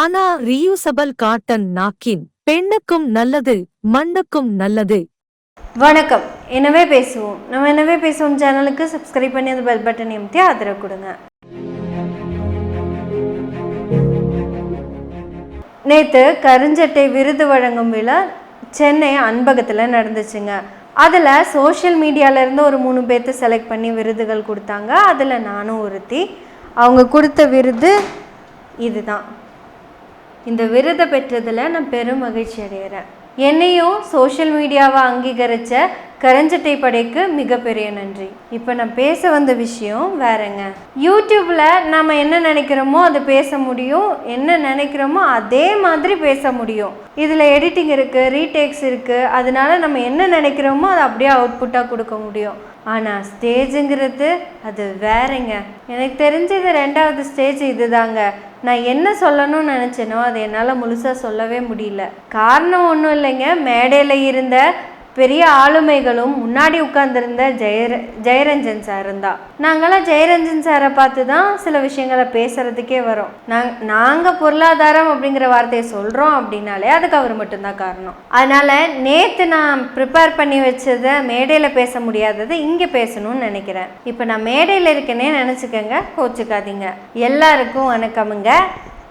ஆனா reusable cotton நாக்கின் பெண்ணுக்கும் நல்லது மண்ணுக்கும் நல்லது. வணக்கம். எனவே பேசுவோம். நம்ம எனவே பேசுவோம் சேனலுக்கு சப்ஸ்கிரைப் பண்ணி அந்த பெல் பட்டன் எம்தி ஆதரவு கொடுங்க. நேற்று கருஞ்சட்டை விருது வழங்கும் விழா சென்னை அன்பகத்தில் நடந்துச்சுங்க. அதில் சோஷியல் மீடியாவிலேருந்து ஒரு மூணு பேர்த்த செலக்ட் பண்ணி விருதுகள் கொடுத்தாங்க. அதில் நானும் ஒருத்தி. அவங்க கொடுத்த விருது இதுதான். இந்த விருதை பெற்றதில் நான் பெரும் மகிழ்ச்சி அடைகிறேன். என்னையும் சோஷியல் மீடியாவை அங்கீகரித்த கரஞ்சட்டை படைக்கு மிகப்பெரிய நன்றி. இப்போ நான் பேச வந்த விஷயம் வேறங்க. யூடியூப்பில் நம்ம என்ன நினைக்கிறோமோ அதை பேச முடியும். என்ன நினைக்கிறோமோ அதே மாதிரி பேச முடியும். இதில் எடிட்டிங் இருக்குது ரீடேக்ஸ் இருக்குது அதனால நம்ம என்ன நினைக்கிறோமோ அதை அப்படியே அவுட்புட்டாக கொடுக்க முடியும். ஆனால் ஸ்டேஜுங்கிறது அது வேறங்க. எனக்கு தெரிஞ்சது ரெண்டாவது ஸ்டேஜ் இதுதாங்க. நான் என்ன சொல்லணும்னு நினச்சேனோ அதை என்னால் முழுசாக சொல்லவே முடியல. காரணம் ஒன்றும் இல்லைங்க. மேடையில் இருந்த பெரிய ஆளுமைகளும் முன்னாடி உட்கார்ந்துருந்த ஜெயர ஜெயரஞ்சன் சார் இருந்தா. நாங்களாம் ஜெயரஞ்சன் சாரை பார்த்து தான் சில விஷயங்களை பேசுறதுக்கே வரோம். நாங் நாங்கள் பொருளாதாரம் அப்படிங்கிற வார்த்தையை சொல்கிறோம் அப்படின்னாலே அதுக்கு அவர் மட்டும்தான் காரணம். அதனால் நேற்று நான் ப்ரிப்பேர் பண்ணி வச்சதை மேடையில் பேச முடியாததை இங்கே பேசணும்னு நினைக்கிறேன். இப்போ நான் மேடையில் இருக்கேனே நினச்சிக்கோங்க கோச்சுக்காதீங்க. எல்லாருக்கும் வணக்கமுங்க.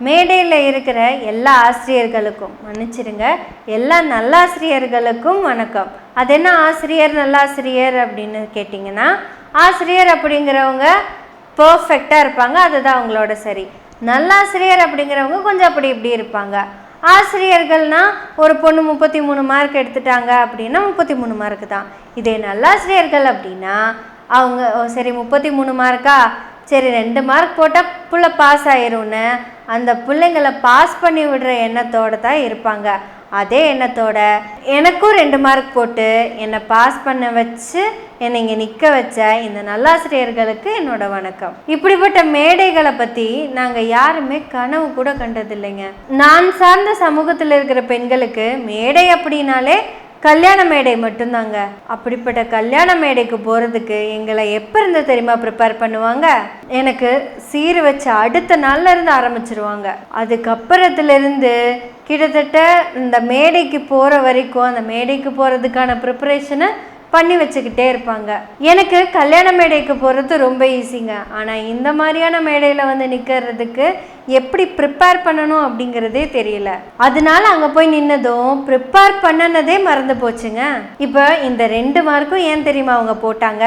மேடையில் இருக்கிற எல்லா ஆசிரியர்களுக்கும் மன்னிச்சிடுங்க எல்லா நல்லாசிரியர்களுக்கும் வணக்கம். அது என்ன ஆசிரியர் நல்லாசிரியர் அப்படின்னு கேட்டிங்கன்னா ஆசிரியர் அப்படிங்கிறவங்க பர்ஃபெக்டாக இருப்பாங்க அதுதான் அவங்களோட சரி. நல்லாசிரியர் அப்படிங்கிறவங்க கொஞ்சம் அப்படி இப்படி இருப்பாங்க. ஆசிரியர்கள்னா ஒரு பொண்ணு முப்பத்தி மூணு மார்க் எடுத்துட்டாங்க அப்படின்னா முப்பத்தி மூணு மார்க் தான். இதே நல்லாசிரியர்கள் அப்படின்னா அவங்க ஓ, சரி முப்பத்தி மூணு மார்க்கா சரி ரெண்டு மார்க் போட்டால் புள்ள பாஸ் ஆயிரும்னு. அந்த பிள்ளைங்களை பாஸ் பண்ணி விடுற எண்ணத்தோடு தான் இருப்பாங்க. அதே எண்ணத்தோட எனக்கும் ரெண்டு மார்க் போட்டு என்னை பாஸ் பண்ண வச்சு என்னை இங்கே நிற்க வச்ச இந்த நல்லாசிரியர்களுக்கு என்னோட வணக்கம். இப்படிப்பட்ட மேடைகளை பற்றி நாங்கள் யாருமே கனவு கூட கண்டதில்லைங்க. நான் சார்ந்த சமூகத்தில் இருக்கிற பெண்களுக்கு மேடை அப்படின்னாலே கல்யாண மேடை மட்டும்தாங்க. அப்படிப்பட்ட கல்யாண மேடைக்கு போகிறதுக்கு எங்களை எப்போ இருந்து தெரியுமா ப்ரிப்பேர் பண்ணுவாங்க? எனக்கு சீர் வச்ச அடுத்த நாள்ல இருந்து ஆரம்பிச்சிருவாங்க. அதுக்கப்புறத்துலேருந்து கிட்டத்தட்ட இந்த மேடைக்கு போகிற வரைக்கும் அந்த மேடைக்கு போகிறதுக்கான ப்ரிப்பரேஷனை பண்ணி வச்சுக்கிட்டே இருப்பாங்க. எனக்கு கல்யாண மேடைக்கு போகிறது ரொம்ப ஈஸிங்க ஆனால் இந்த மாதிரியான மேடையில் வந்து நிற்கிறதுக்கு எப்படி ப்ரிப்பேர் பண்ணணும் அப்படிங்கிறதே தெரியல. அதனால அங்கே போய் நின்னதும் ப்ரிப்பேர் பண்ணனதே மறந்து போச்சுங்க. இப்போ இந்த ரெண்டு மார்க்கும் ஏன் தெரியுமா அவங்க போட்டாங்க?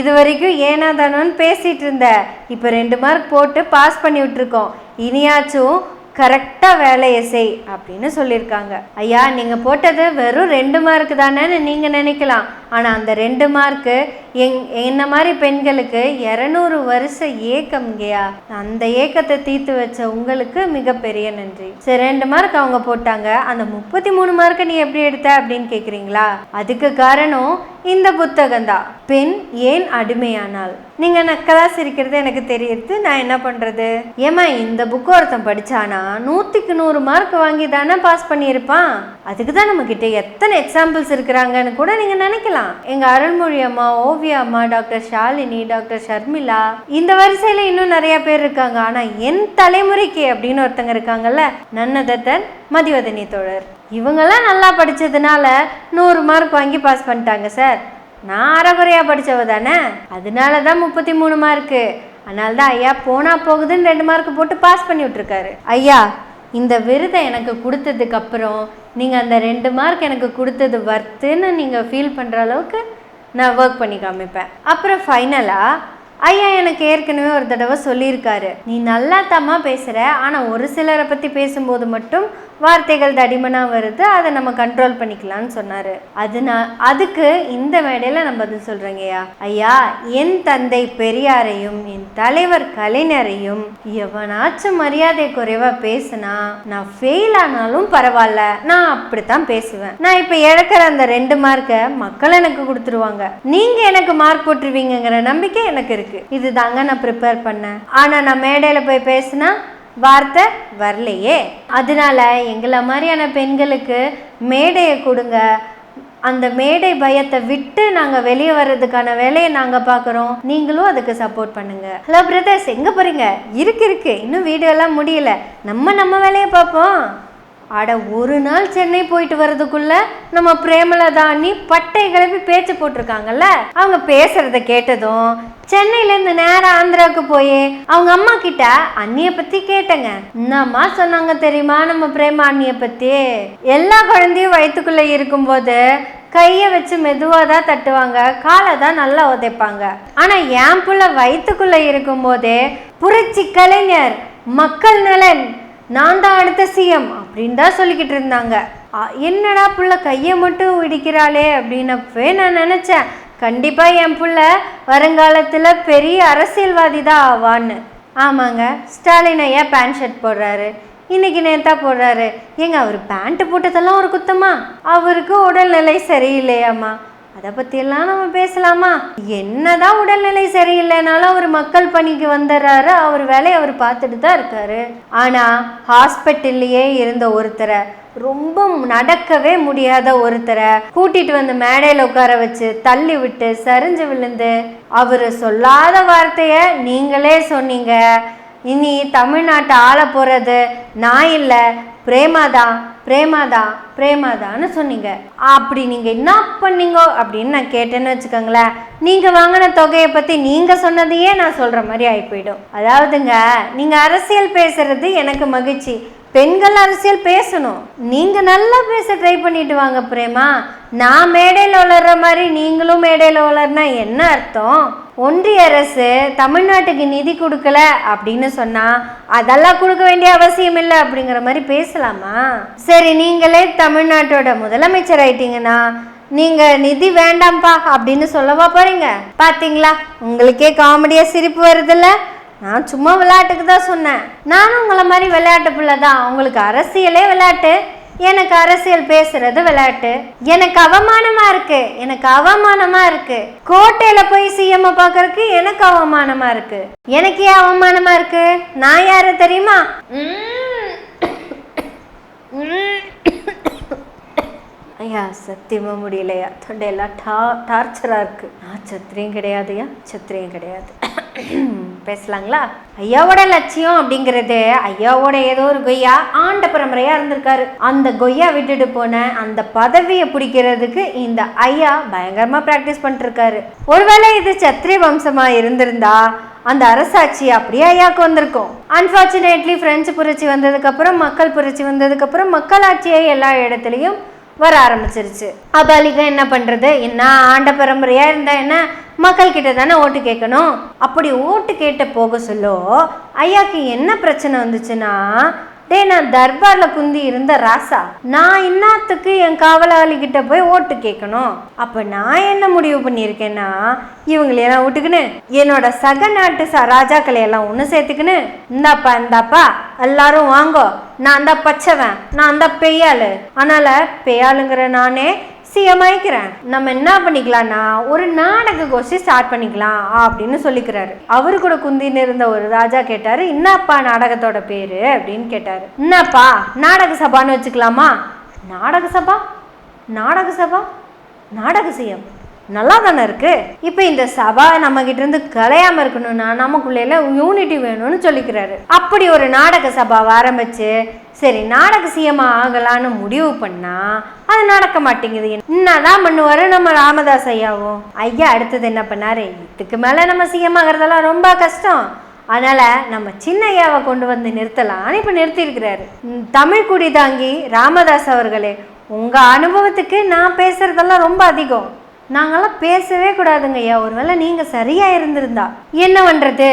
இது வரைக்கும் ஏனா தானோன்னு பேசிட்டு இருந்த. இப்போ ரெண்டு மார்க் போட்டு பாஸ் பண்ணி விட்டுருக்கோம். இனியாச்சும் கரெக்டாக வேலையை செய் அப்படின்னு சொல்லியிருக்காங்க. ஐயா நீங்கள் போட்டது வெறும் ரெண்டு மார்க்கு தானேன்னு நீங்கள் நினைக்கலாம். ஆனால் அந்த ரெண்டு மார்க்கு எங் என்ன மாதிரி பெண்களுக்கு இரநூறு வருஷ ஏக்கம் ஏக்கம்ங்கய்யா அந்த ஏக்கத்தை தீர்த்து வச்ச உங்களுக்கு மிகப்பெரிய நன்றி. சரி ரெண்டு மார்க் அவங்க போட்டாங்க. அந்த முப்பத்தி மூணு மார்க்கை நீ எப்படி எடுத்த அப்படின்னு கேட்குறீங்களா அதுக்கு காரணம் இந்த புத்தகம்தான் பெண் ஏன் அடிமையானால் நீங்கள் நக்கலா சிரிக்கிறது எனக்கு தெரியுது நான் என்ன பண்ணுறது ஏமா இந்த புக்கு ஒருத்தன் படித்தானா நூற்றுக்கு நூறு மார்க் வாங்கி தானே பாஸ் பண்ணியிருப்பான்? அதுக்கு தான் நம்மக்கிட்ட எத்தனை எக்ஸாம்பிள்ஸ் இருக்கிறாங்கன்னு கூட நீங்கள் நினைக்கலாம். எங்கள் அருள்மொழி அம்மா ஓவியா அம்மா டாக்டர் ஷாலினி டாக்டர் ஷர்மிளா இந்த வரிசையில் இன்னும் நிறையா பேர் இருக்காங்க. ஆனால் என் தலைமுறைக்கு அப்படின்னு ஒருத்தங்க இருக்காங்கல்ல நன்னதத்தன் மதிவதனி தோழர். இவங்கெல்லாம் நல்லா படித்ததுனால நூறு மார்க் வாங்கி பாஸ் பண்ணிட்டாங்க சார் நான் அறகுறையாக படித்தவ தானே? அதனால தான் முப்பத்தி மூணு மார்க்கு அதனால தான் ஐயா போனால் போகுதுன்னு ரெண்டு மார்க் போட்டு பாஸ் பண்ணி விட்ருக்காரு ஐயா இந்த விருதை எனக்கு கொடுத்ததுக்கு அப்புறம் நீங்கள் அந்த ரெண்டு மார்க் எனக்கு கொடுத்தது வர்த்துன்னு நீங்கள் ஃபீல் பண்ணுற அளவுக்கு நான் ஒர்க் பண்ணி காமிப்பேன். அப்புறம் ஃபைனலாக ஐயா எனக்கு ஏற்கனவே ஒரு தடவை சொல்லியிருக்காரு. நீ நல்லா தாம்மா பேசுகிற ஆனால் ஒரு சிலரை பற்றி பேசும்போது மட்டும் வார்த்தைகள் தடிமனாக வருது அதை நம்ம கண்ட்ரோல் பண்ணிக்கலாம்னு சொன்னார். அதுனா அதுக்கு இந்த மேடையில் நம்ம பதில் சொல்கிறேங்கய்யா ஐயா. என் தந்தை பெரியாரையும் என் தலைவர் கலைஞரையும் எவனாச்சும் மரியாதை குறைவாக பேசுனா நான் ஃபெயில் ஆனாலும் பரவாயில்ல நான் அப்படித்தான் பேசுவேன். நான் இப்போ இழக்கிற அந்த ரெண்டு மார்க்கை மக்கள் எனக்கு கொடுத்துருவாங்க. நீங்கள் எனக்கு மார்க் போட்டுருவீங்கங்கிற நம்பிக்கை எனக்கு இருக்குது இதுதாங்க நான் ப்ரிப்பேர் பண்ணேன். ஆனால் நான் மேடையில் போய் பேசினா வார்த்தை வரலையே. அதனால எங்களை மாதிரியான பெண்களுக்கு மேடையை கொடுங்க. அந்த மேடை பயத்தை விட்டு நாங்கள் வெளியே வர்றதுக்கான வேலையை நாங்கள் பார்க்குறோம். நீங்களும் அதுக்கு சப்போர்ட் பண்ணுங்க. ஹலோ பிரதர்ஸ் எங்கே போகிறீங்க இருக்கு இருக்கு. இன்னும் வீடியோ எல்லாம் முடியல. நம்ம நம்ம வேலையை பார்ப்போம். அட ஒரு நாள் சென்னை போயிட்டு வர்றதுக்குள்ள நம்ம பிரேமலதா அண்ணி பட்டை கிளப்பி பேச்சு போட்டிருக்காங்கல்ல? அவங்க பேசுறத கேட்டதும் சென்னையிலேருந்து நேரம் ஆந்திராவுக்கு போய் அவங்க அம்மா கிட்ட அண்ணிய பத்தி கேட்டேங்க. என்னம்மா சொன்னாங்க தெரியுமா நம்ம பிரேமா அண்ணிய பத்தி? எல்லா குழந்தையும் வயிற்றுக்குள்ள இருக்கும்போது கையை வச்சு மெதுவாக தான் தட்டுவாங்க காலை தான் நல்லா உதைப்பாங்க. ஆனால் என் புள்ள வயிற்றுக்குள்ளே இருக்கும்போதே புரட்சி கலைஞர் மக்கள் நலன் நான் தான் அடுத்த சிஎம் அப்படின்னு தான் சொல்லிக்கிட்டு இருந்தாங்க. என்னடா புள்ள கையை மட்டும் இடிக்கிறாளே அப்படின்னப்பவே நான் நினச்சேன். கண்டிப்பாக என் புள்ள வருங்காலத்தில் பெரிய அரசியல்வாதி தான் ஆவான்னு. ஆமாங்க ஸ்டாலின் ஐயா பேண்ட் ஷர்ட் போடுறாரு. இன்னைக்கு நேத்தா போடுறாரு. ஏங்க அவர் பேண்ட்டு போட்டதெல்லாம் ஒரு குத்தமா? அவருக்கு உடல்நிலை சரியில்லையாம்மா. அதை பற்றியெல்லாம் நம்ம பேசலாமா? என்னதான் உடல்நிலை சரியில்லைனாலும் அவர் மக்கள் பணிக்கு வந்துடுறாரு அவர் வேலையை அவர் பார்த்துட்டு தான் இருக்காரு. ஆனால் ஹாஸ்பிட்டல்லையே இருந்த ஒருத்தரை ரொம்ப நடக்கவே முடியாத ஒருத்தரை கூட்டிட்டு வந்து மேடையில் உட்கார வச்சு தள்ளி விட்டு சரிஞ்சு விழுந்து அவர் சொல்லாத வார்த்தையை நீங்களே சொன்னீங்க. இனி தமிழ்நாட்டை ஆள போகிறது நான் இல்லை. பிரேமாதான் பிரேமாதான் பிரேமாதான்னு சொன்னீங்க. அப்படி நீங்கள் என்ன பண்ணீங்க அப்படின்னு நான் கேட்டேன்னு வச்சுக்கோங்களேன். நீங்கள் வாங்கின தொகையை பற்றி நீங்கள் சொன்னதையே நான் சொல்கிற மாதிரி ஆகி போயிடும். அதாவதுங்க நீங்கள் அரசியல் பேசுறது எனக்கு மகிழ்ச்சி. பெண்கள் அரசியல் பேசணும். நீங்கள் நல்லா பேச ட்ரை பண்ணிட்டு வாங்க பிரேமா. நான் மேடையில் வளர்ற மாதிரி நீங்களும் மேடையில் வளர்னா என்ன அர்த்தம்? ஒன்றிய அரசு தமிழ்நாட்டுக்கு நிதி கொடுக்கல அப்படின்னு சொன்னால் அதெல்லாம் கொடுக்க வேண்டிய அவசியம் இல்லை அப்படிங்கிற மாதிரி பேசலாமா? சரி நீங்களே தமிழ்நாட்டோட முதலமைச்சர் ஆயிட்டீங்கன்னா நீங்க நிதி வேண்டாம்ப்பா அப்படின்னு சொல்லவா போறீங்க? பாத்தீங்களா? உங்களுக்கே காமெடியா சிரிப்பு வருதுல்ல? நான் சும்மா விளையாட்டுக்கு தான் சொன்னேன். நானும் உங்களை மாதிரி விளையாட்டு பிள்ளை தான். உங்களுக்கு அரசியலே விளையாட்டு. எனக்கு அரசியல் பேசுறது விளையாட்டு. எனக்கு அவமானமா இருக்கு. எனக்கு அவமானமா இருக்கு. கோட்டையில போய் சிஎம் பாக்குறதுக்கு எனக்கு அவமானமா இருக்கு. எனக்கு ஏன் அவமானமா இருக்கு? நான் யாரு தெரியுமா? உம். உம். ஐயா சத்தியமா முடியலையா? தொண்டையெல்லாம் டா டார்ச்சராக இருக்கு. நான் சத்திரியும் கிடையாதுயா சத்திரியும் கிடையாது. பேசலாங்களா? ஐயாவோட லட்சியம் அப்படிங்கிறது ஐயாவோட ஏதோ ஒரு கொய்யா ஆண்ட பரம்பரையா இருந்திருக்காரு. அந்த கொய்யா விட்டுட்டு போன அந்த பதவியை பிடிக்கிறதுக்கு இந்த ஐயா பயங்கரமா பிராக்டிஸ் பண்ணிருக்காரு. ஒருவேளை இது சத்திரிய வம்சமா இருந்திருந்தா அந்த அரசாட்சி அப்படியே ஐயாவுக்கு வந்திருக்கும். அன்பார்ச்சுனேட்லி பிரெஞ்சு புரட்சி வந்ததுக்கப்புறம் மக்கள் புரட்சி வந்ததுக்கப்புறம் மக்களாட்சியை எல்லா இடத்துலையும் வர ஆரம்பிச்சிருச்சு. அபாலிகா என்ன பண்றது? என்ன ஆண்ட பரம்பரையா இருந்தா என்ன? மக்கள் கிட்ட தானே ஓட்டு கேட்கணும்? அப்படி ஓட்டு கேட்ட போக சொல்லோ ஐயாக்கு என்ன பிரச்சனை வந்துச்சுன்னா டே நான் தர்பார்ல குந்தி இருந்த ராசா நான் இன்னத்துக்கு என் காவலாளி கிட்ட போய் ஓட்டு கேட்கணும்? அப்ப நான் என்ன முடிவு பண்ணியிருக்கேன்னா இவங்களையெல்லாம் விட்டுக்கின்னு என்னோட சக நாட்டு ச ராஜாக்களை எல்லாம் ஒன்று சேர்த்துக்கின்னு இந்தாப்பா இந்தாப்பா எல்லாரும் வாங்கோ நான் தான் பச்சவன் நான் தான் பெய்யாளு அதனால பெய்யாளுங்கிற நானே சீயமாய்க்கிறேன் நம்ம என்ன பண்ணிக்கலாம்னா ஒரு நாடக கோஷ்டி ஸ்டார்ட் பண்ணிக்கலாம் அப்படின்னு சொல்லிக்கிறாரு. அவரு கூட குந்தின்னு இருந்த ஒரு ராஜா கேட்டாரு என்னப்பா நாடகத்தோட பேரு? அப்படின்னு கேட்டாரு. என்னப்பா நாடக சபான்னு வச்சுக்கலாமா? நாடக சபா? நாடக சபா? நாடக சீயம் நல்லா தானே இருக்கு? இப்போ இந்த சபா நம்ம கிட்ட இருந்து கலையாம இருக்கணும்னா நமக்குள்ள யூனிட்டி வேணும்னு சொல்லிக்கிறாரு. அப்படி ஒரு நாடக சபாவை ஆரம்பிச்சு சரி நாடக சிஎம் ஆகலான்னு முடிவு பண்ணா அது நடக்க மாட்டேங்குது. என்னதான் பண்ணுவாரு நம்ம ராமதாஸ் ஐயாவும்? ஐயா அடுத்தது என்ன பண்ணாரு? இதுக்கு மேல நம்ம சிஎம் ஆகிறதெல்லாம் ரொம்ப கஷ்டம். அதனால் நம்ம சின்ன ஐயாவை கொண்டு வந்து நிறுத்தலாம்னு இப்போ நிறுத்தியிருக்கிறாரு. தமிழ் குடி தாங்கி ராமதாஸ் அவர்களே உங்கள் அனுபவத்துக்கு நான் பேசுகிறதெல்லாம் ரொம்ப அதிகம். நாங்கெல்லாம் பேசவே கூடாதுங்க ஐயா. ஒருவேளை நீங்க சரியா இருந்திருந்தா. என்ன பண்றது?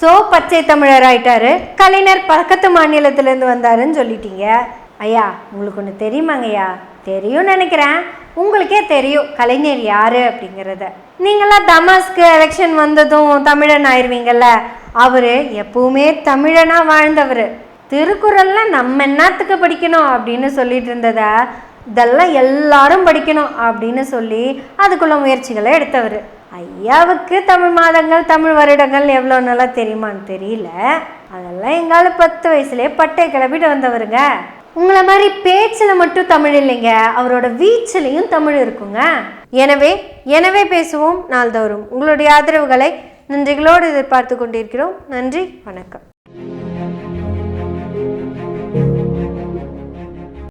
சோ பச்சை தமிழர் ஆயிட்டாரு கலைஞர் பக்கத்து மாநிலத்துல இருந்து வந்தாருன்னு சொல்லிட்டீங்க. ஐயா உங்களுக்கு ஒன்று தெரியுமாங்க ஐயா? நினைக்கிறேன். உங்களுக்கே தெரியும் கலைஞர் யாரு அப்படிங்கிறத. நீங்களாம் தமாஸ்க்கு எலெக்ஷன் வந்ததும் தமிழன் ஆயிருவீங்கல்ல. அவரு எப்பவுமே தமிழனா வாழ்ந்தவர். திருக்குறள்லாம் நம்ம என்னத்துக்கு படிக்கணும் அப்படின்னு சொல்லிட்டு இருந்ததை இதெல்லாம் எல்லாரும் படிக்கணும் அப்படின்னு சொல்லி அதுக்குள்ள முயற்சிகளை எடுத்தவர். ஐயாவுக்கு தமிழ் மாதங்கள் தமிழ் வருடங்கள் எவ்வளோ நல்லா தெரியுமான்னு தெரியல. அதெல்லாம் எங்களால் பத்து வயசுலேயே பட்டை கிளப்பிட்டு வந்தவருங்க. உங்களை மாதிரி பேச்சில் மட்டும் தமிழ் இல்லைங்க. அவரோட வீச்சிலையும் தமிழ் இருக்குங்க. எனவே எனவே பேசுவோம் நாள்தோறும். உங்களுடைய ஆதரவுகளை நன்றிகளோடு எதிர்பார்த்து கொண்டிருக்கிறோம். நன்றி வணக்கம்.